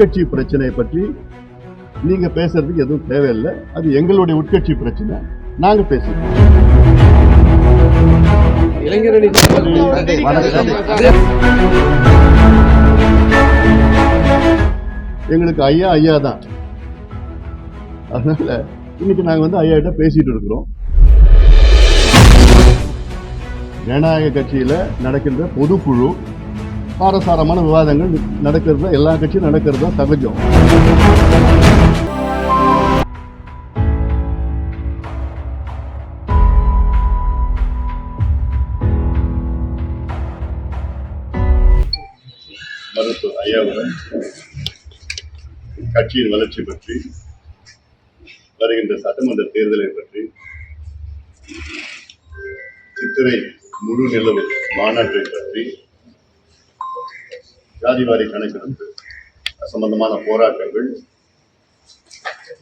உட்கட்சி பிரச்சனையை பற்றி நீங்க பேசுறதுக்கு எதுவும் தேவையில்லை. அது எங்களுடைய உட்கட்சி பிரச்சனை. நாங்க பேசுறோம். இளைஞரணி. எங்களுக்கு ஐயா ஐயா தான். அதனால இன்னைக்கு நாங்க வந்து ஐயா கிட்ட பேசிட்டு இருக்கிறோம். ஜனநாயக கட்சியில நடக்கின்ற பொதுக்குழு காரசாரமான விவாதங்கள் நடக்கிறது எல்லா கட்சியும் நடக்கிறது தான் சகஜம். மருத்துவர் ஐயாவுடன் கட்சியின் வளர்ச்சி பற்றி வருகின்ற சட்டமன்ற தேர்தலை பற்றி சித்திரை முழு நிலவு மாநாட்டை பற்றி ஜாதிவாரி கணக்கெடுப்பு சம்பந்தமான போராட்டங்கள்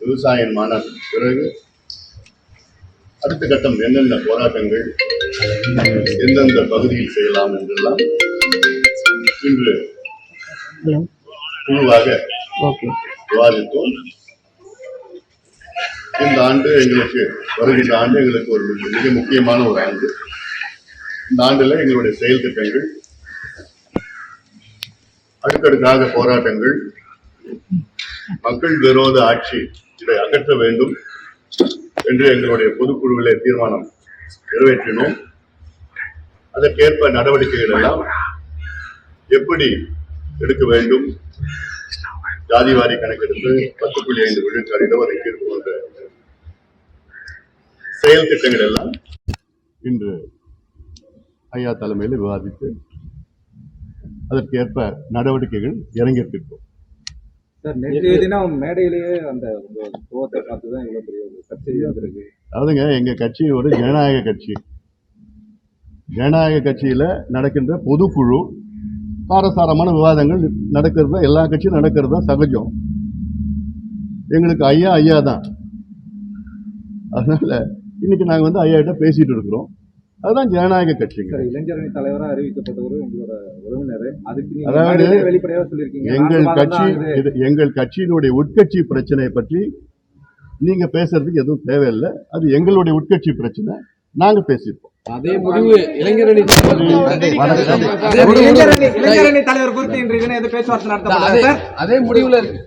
விவசாய மாநாட்டுக்கு பிறகு அடுத்த கட்டம் என்னென்ன போராட்டங்கள் எந்தெந்த பகுதியில் செய்யலாம் என்றெல்லாம் இன்று குழுவாக விவாதித்தோம். இந்த ஆண்டு எங்களுக்கு வருகின்ற ஆண்டு எங்களுக்கு ஒரு மிக முக்கியமான ஒரு ஆண்டு. இந்த ஆண்டுல எங்களுடைய செயல் திட்டங்கள் அடுக்கடுக்காக போராட்டங்கள். மக்கள் விரோத ஆட்சி இதை அகற்ற வேண்டும் என்று எங்களுடைய பொதுக்குழுவிலே தீர்மானம் நிறைவேற்றினோம். அதற்கேற்ப நடவடிக்கைகள் எல்லாம் எப்படி எடுக்க வேண்டும்? ஜாதிவாரி கணக்கெடுத்து பத்து புள்ளி ஐந்து விழுக்காடு இடஒதுக்கீடு போன்ற செயல் திட்டங்கள் எல்லாம் இன்று ஐயா தலைமையில் விவாதித்து அதற்கேற்ப நடவடிக்கைகள் இறங்கியிருக்கிறோம் சார் நேற்றைய தினம் மேடையிலேயே அந்த கோவத்தை பார்த்து தான் இவ்வளவு பெரிய சர்ச்சை வந்திருக்கு. அதாவதுங்க எங்க கட்சி ஒரு ஜனநாயக கட்சி. ஜனநாயக கட்சியில நடக்கின்ற பொதுக்குழு காரசாரமான விவாதங்கள் நடக்கிறது எல்லா கட்சியும் நடக்கிறது தான் சகஜம். எங்களுக்கு ஐயா ஐயா தான். அதனால இன்னைக்கு நாங்க வந்து ஐயா கிட்ட பேசிட்டு இருக்கிறோம். அதுதான் ஜனநாயக கட்சிங்க. சார் இளைஞரணி தலைவரா அறிவிக்கப்பட்டவர் உங்களோட உறவினர். அதுக்கு நீங்க அதாவது மேடையிலேயே வெளிப்படையா சொல்லியிருக்கீங்க. எங்கள் கட்சி எங்கள் கட்சியினுடைய உட்கட்சி பிரச்சனையை பற்றி நீங்க பேசுறதுக்கு எதுவும் தேவையில்லை. அது எங்களுடைய உட்கட்சி பிரச்சனை. நாங்க பேசியிருப்போம். அதே முடிவு இளைஞரணி தலைவர் குறித்து இன்றைய பேச்சுவார்த்தை அதே நடத்தப்பட்டது. சார் அதே முடிவுல இருக்கு.